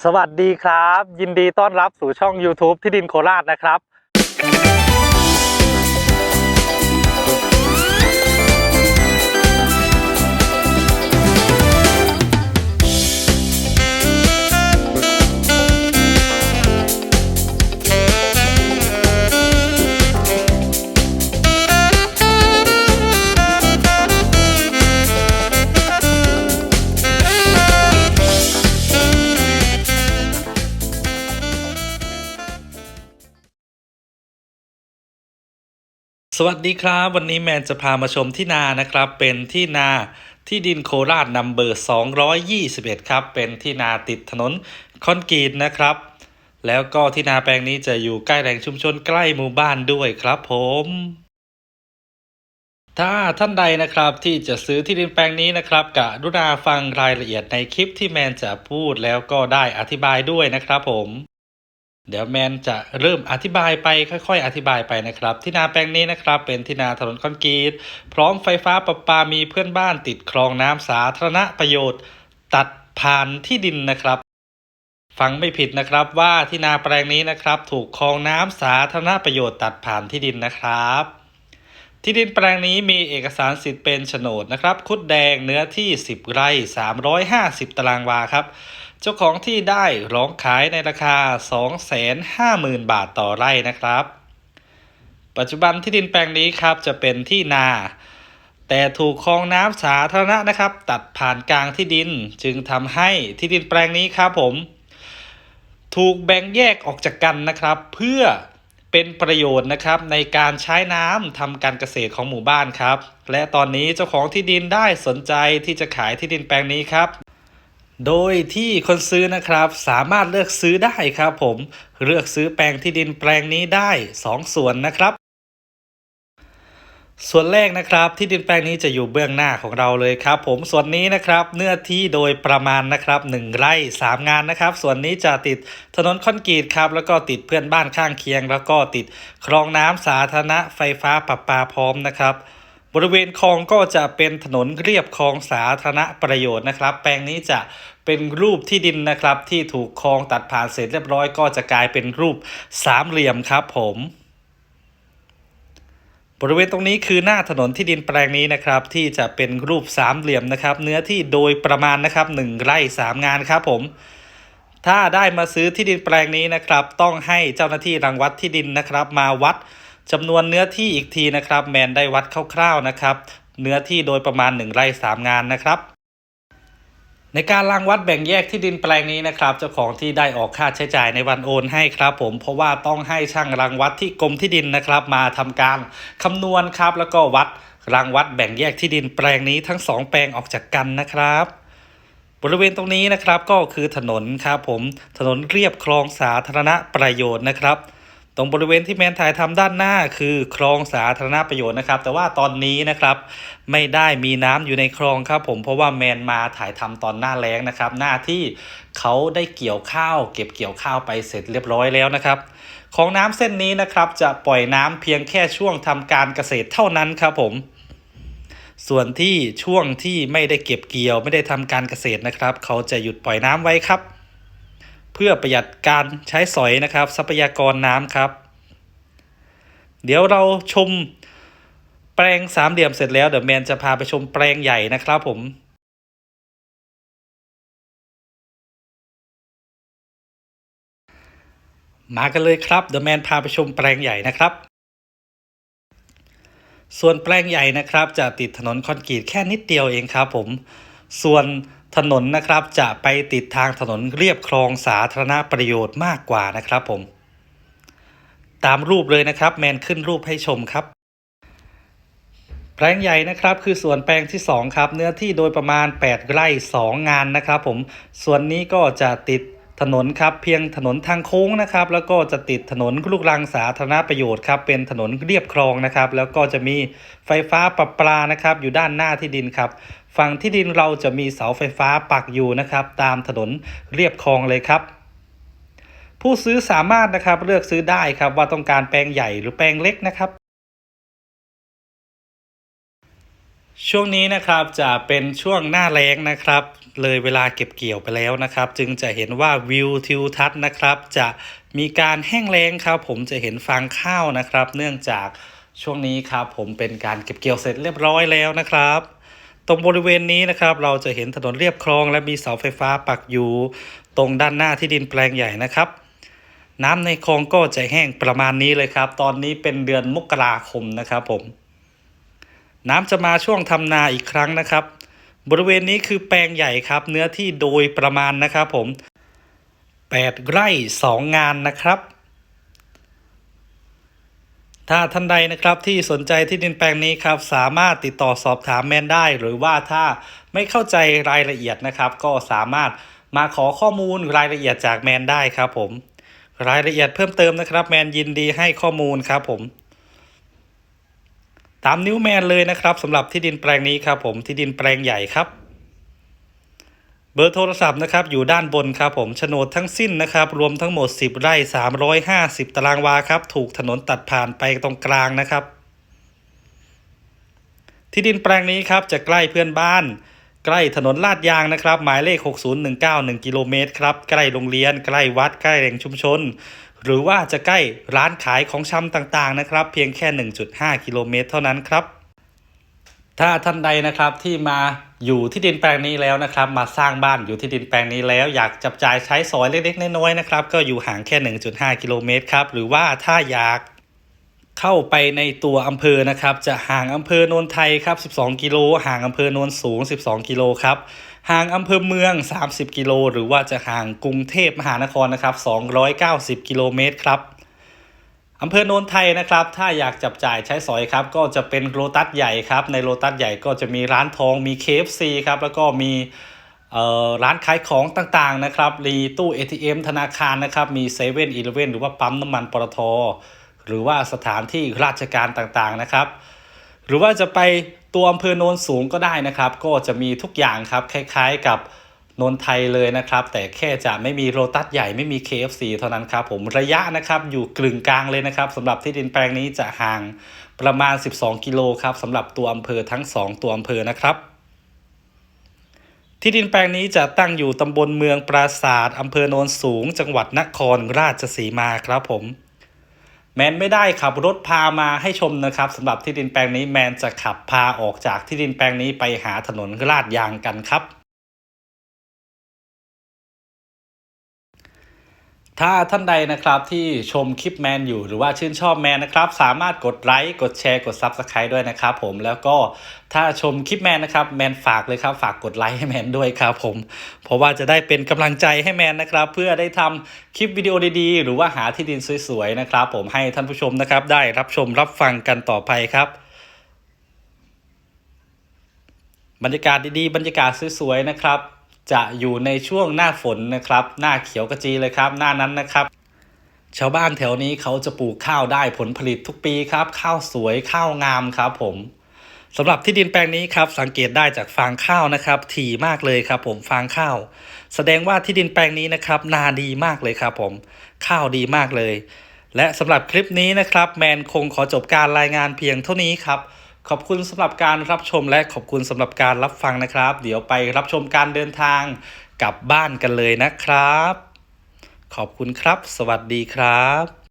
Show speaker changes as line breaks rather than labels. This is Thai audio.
สวัสดีครับ ยินดีต้อนรับสู่ช่อง YouTube ที่ดินโคราชนะครับ สวัสดีครับ วันนี้แมนจะพามาชมที่นานะครับ เป็นที่นาที่ดินโคราชนัมเบอร์ 221 ครับ เป็นที่นาติดถนนคอนกรีตนะครับ แล้วก็ที่นาแปลงนี้จะอยู่ใกล้แหล่งชุมชนใกล้หมู่บ้านด้วยครับผม ถ้าท่านใดนะครับที่จะซื้อที่ดินแปลงนี้นะครับกรุณาฟังรายละเอียดในคลิปที่แมนจะพูดแล้วก็ได้อธิบายด้วยนะครับผม เดี๋ยวแมนจะเริ่มอธิบายไปค่อยๆ อธิบายไปนะครับที่นาแปลงนี้นะครับ เป็นที่นาถนนคอนกรีตพร้อมไฟฟ้าประปามีเพื่อนบ้านติดคลองน้ำสาธารณประโยชน์ ตัดผ่านที่ดินนะครับฟังไม่ผิดนะครับว่าที่นาแปลงนี้นะครับ ถูกคลองน้ำสาธารณประโยชน์ตัดผ่านที่ดินนะครับที่ดินแปลงนี้มีเอกสารสิทธิ์เป็นโฉนดนะครับ คุดแดงเนื้อที่ 10 ไร่ 350 ตารางวาครับ เจ้าของที่ได้ร้องขายในราคา 250,000 บาทต่อไร่นะครับ ปัจจุบันที่ดินแปลงนี้ครับจะเป็นที่นา แต่ถูกคลองน้ำสาธารณะนะครับ ตัดผ่านกลางที่ดินจึงทำให้ที่ดินแปลงนี้ครับผม ถูกแบ่งแยกออกจากกันนะครับ เพื่อเป็นประโยชน์นะครับในการใช้น้ำทำการเกษตรของหมู่บ้านครับ และตอนนี้เจ้าของที่ดินได้สนใจที่จะขายที่ดินแปลงนี้ครับ โดยที่คนซื้อนะครับสามารถเลือกซื้อได้ครับผม เลือกซื้อแปลงที่ดินแปลงนี้ได้ 2 ส่วนนะครับ ส่วนแรกนะครับที่ดินแปลงนี้จะอยู่เบื้องหน้าของเราเลยครับ ผมส่วนนี้นะครับเนื้อที่โดยประมาณนะครับ 1 ไร่ 3 งานนะครับ ส่วนนี้จะติดถนนคอนกรีตครับ แล้วก็ติดเพื่อนบ้านข้างเคียง แล้วก็ติดคลองน้ำสาธารณะไฟฟ้าประปาพร้อมนะครับ บริเวณคลองก็จะเป็นถนนเรียบคลองสาธารณประโยชน์นะครับ แปลงนี้จะเป็นรูปที่ดินนะครับ ที่ถูกคลองตัดผ่านเสร็จเรียบร้อยก็จะกลายเป็นรูปสามเหลี่ยมครับผมบริเวณตรงนี้คือหน้าถนนที่ดินแปลงนี้นะครับ ที่จะเป็นรูปสามเหลี่ยมนะครับ เนื้อที่โดยประมาณนะครับหนึ่งไร่สามงานครับผม ถ้าได้มาซื้อที่ดินแปลงนี้นะครับ ต้องให้เจ้าหน้าที่รังวัดที่ดินนะครับ มาวัด จำนวนเนื้อที่อีกทีนะครับ แมนได้วัดคร่าวๆนะครับ เนื้อที่โดยประมาณ 1 ไร่3 งานนะครับ ในการรังวัดแบ่งแยกที่ดินแปลงนี้นะครับเจ้าของที่ได้ออกค่าใช้จ่ายในวันโอนให้ครับ ผมเพราะว่าต้องให้ช่างรังวัดที่กรมที่ดินนะครับ มาทำการคำนวณครับ แล้วก็วัดรังวัดแบ่งแยกที่ดินแปลงนี้ทั้งสองแปลงออกจากกันนะครับบริเวณตรงนี้นะครับก็คือถนนครับผมถนนเรียบคลองสาธารณประโยชน์นะครับ ตรงบริเวณที่แมนถ่ายทำด้านหน้าคือคลองสาธารณประโยชน์นะครับ แต่ว่าตอนนี้นะครับไม่ได้มีน้ำอยู่ในคลองครับผมเพราะว่าแมนมาถ่ายทำตอนหน้าแล้งนะครับ หน้าที่เขาได้เกี่ยวข้าว เก็บเกี่ยวข้าวไปเสร็จเรียบร้อยแล้วนะครับ ของน้ำเส้นนี้นะครับ จะปล่อยน้ำเพียงแค่ช่วงทำการเกษตรเท่านั้นครับผม ส่วนที่ช่วงที่ไม่ได้เก็บเกี่ยวไม่ได้ทำการเกษตรนะครับ เขาจะหยุดปล่อยน้ำไว้ครับ เพื่อประหยัดการใช้สอยนะครับ ทรัพยากรน้ำครับ เดี๋ยวเราชมแปลงสามเหลี่ยมเสร็จแล้วเดี๋ยวแมนจะพาไปชมแปลงใหญ่นะครับผมมากันเลยครับเดี๋ยวแมนพาไปชมแปลงใหญ่นะครับ ส่วนแปลงใหญ่นะครับ จะติดถนนคอนกรีตแค่นิดเดียวเองครับผม ส่วน ถนนนะครับจะไปติดทางถนนเรียบคลองสาธารณประโยชน์มากกว่านะครับผม ตามรูปเลยนะครับแมนขึ้นรูปให้ชมครับแปลงใหญ่นะครับคือส่วนแปลงที่ 2 ครับ เนื้อที่โดยประมาณ 8 ไร่ 2 งานนะครับผมส่วนนี้ก็จะติด ถนนครับเพียงถนนทางโค้งนะครับ แล้วก็จะติดถนนลูกรังสาธารณประโยชน์ครับเป็นถนนเรียบคลองนะครับ แล้วก็จะมีไฟฟ้าประปานะครับ อยู่ด้านหน้าที่ดินครับฝั่งที่ดินเราจะมีเสาไฟฟ้าปักอยู่นะครับ ตามถนนเรียบคลองเลยครับ ผู้ซื้อสามารถนะครับเลือกซื้อได้ครับว่าต้องการแปลงใหญ่หรือแปลงเล็กนะครับ ช่วงนี้นะครับจะเป็นช่วงหน้าแล้งนะครับ เลยเวลาเก็บเกี่ยวไปแล้วนะครับ จึงจะเห็นว่าวิวทิวทัศน์นะครับ จะมีการแห้งแล้งครับ ผมจะเห็นฟางข้าวนะครับ เนื่องจากช่วงนี้ครับ ผมเป็นการเก็บเกี่ยวเสร็จเรียบร้อยแล้วนะครับ ตรงบริเวณนี้นะครับ เราจะเห็นถนนเรียบคลอง และมีเสาไฟฟ้าปักอยู่ ตรงด้านหน้าที่ดินแปลงใหญ่นะครับ น้ำในคลองก็จะแห้งประมาณนี้เลยครับ ตอนนี้เป็นเดือนมกราคมนะครับผม น้ำจะมาช่วงทำนาอีกครั้งนะครับ บริเวณนี้คือแปลงใหญ่ครับ เนื้อที่โดยประมาณนะครับผม 8 ไร่ 2 งานนะครับ ถ้าท่านใดนะครับที่สนใจที่ดินแปลงนี้ครับ สามารถติดต่อสอบถามแมนได้ หรือว่าถ้าไม่เข้าใจรายละเอียดนะครับ ก็สามารถมาขอข้อมูลรายละเอียดจากแมนได้ครับผม รายละเอียดเพิ่มเติมนะครับ แมนยินดีให้ข้อมูลครับผม ตามนิ้วแมนเลยนะครับสำหรับที่ดินแปลงนี้ครับผมที่ดินแปลงใหญ่ครับ เบอร์โทรศัพท์นะครับอยู่ด้านบนครับผมโฉนดทั้งสิ้นนะครับ รวมทั้งหมด 10 ไร่ 350 ตารางวาครับ ถูกถนนตัดผ่านไปตรงกลางนะครับ ที่ดินแปลงนี้ครับจะใกล้เพื่อนบ้านใกล้ถนนลาดยางนะครับ หมายเลข 60191กิโลเมตรครับ ใกล้โรงเรียน ใกล้วัด ใกล้แหล่งชุมชน หรือว่าจะใกล้ร้านขายของชำต่างๆนะครับ เพียงแค่ 1.5 กิโลเมตรเท่านั้นครับ ถ้าท่านใดนะครับที่มาอยู่ที่ดินแปลงนี้แล้วนะครับ มาสร้างบ้านอยู่ที่ดินแปลงนี้แล้ว อยากจับจ่ายใช้สอยเล็กๆน้อยๆนะครับ ก็อยู่ห่างแค่ 1.5 กิโลเมตรครับ หรือว่าถ้าอยากเข้าไปในตัวอำเภอนะครับ จะห่างอำเภอโนนไทยครับ 12 กิโล ห่างอำเภอโนนสูง 12 กิโลครับ ห่างอำเภอเมือง 30 กิโล หรือว่าจะห่างกรุงเทพมหานครนะครับ 290 กิโลเมตรครับอำเภอโนนไทยนะครับ ถ้าอยากจับจ่ายใช้สอยครับ ก็จะเป็นโลตัสใหญ่ครับ ในโลตัสใหญ่ก็จะมีร้านทองมี KFC ครับ แล้วก็มีเอ่อร้านขายของต่างๆนะครับมีตู้ ATM ธนาคารนะครับ มีเซเว่นอีเลเว่นหรือว่าปั๊มน้ำมันปตทหรือว่าสถานที่ราชการต่างๆนะครับ หรือว่าจะไปตัวอำเภอโนนสูงก็ได้นะครับ ก็จะมีทุกอย่างครับคล้ายๆกับนนไทยเลยนะครับ แต่แค่จะไม่มีโรตัสใหญ่ไม่มี KFC เท่านั้นครับผมระยะนะครับอยู่กลึงกลางเลยนะครับสำหรับที่ดินแปลงนี้จะห่างประมาณ 12 กิโลครับสำหรับตัวอำเภอทั้ง 2 ตัวอำเภอนะครับ ที่ดินแปลงนี้จะตั้งอยู่ตำบลเมืองปราศาสตร์อำเภอโนนสูง จังหวัดนครราชสีมาครับผม แมนไม่ได้ขับรถพามาให้ชมนะครับสำหรับที่ดินแปลงนี้แมนจะขับพาออกจากที่ดินแปลงนี้ไปหาถนนลาดยางกันครับ ถ้าท่านใดนะครับที่ชมคลิปแมนอยู่หรือว่าชื่นชอบแมนนะครับ สามารถกดไลค์กดแชร์กด Subscribe ด้วยนะครับผมแล้วก็ถ้าชมคลิปแมนนะครับแมนฝากเลยครับฝากกดไลค์ให้แมนด้วยครับผม เพราะว่าจะได้เป็นกำลังใจให้แมนนะครับ เพื่อได้ทำคลิปวิดีโอดีๆ หรือว่าหาที่ดินสวยๆนะครับ ผมให้ท่านผู้ชมนะครับ ได้รับชมรับฟังกันต่อไปครับบรรยากาศดีๆ บรรยากาศสวยๆนะครับ จะอยู่ในช่วงหน้าฝนนะครับ หน้าเขียวกระจีเลยครับ หน้านั้นนะครับ ชาวบ้านแถวนี้เขาจะปลูกข้าวได้ผลผลิตทุกปีครับ ข้าวสวยข้าวงามครับผมสำหรับที่ดินแปลงนี้ครับสังเกตได้จากฟางข้าวนะครับ ถี่มากเลยครับ ผมฟางข้าว แสดงว่าที่ดินแปลงนี้นะครับ นาดีมากเลยครับผมข้าวดีมากเลย และสำหรับคลิปนี้นะครับ แมนคงขอจบการรายงานเพียงเท่านี้ครับ ขอบคุณสำหรับการรับชมและขอบคุณสำหรับการรับฟังนะครับ เดี๋ยวไปรับชมการเดินทางกลับบ้านกันเลยนะครับ ขอบคุณครับ สวัสดีครับ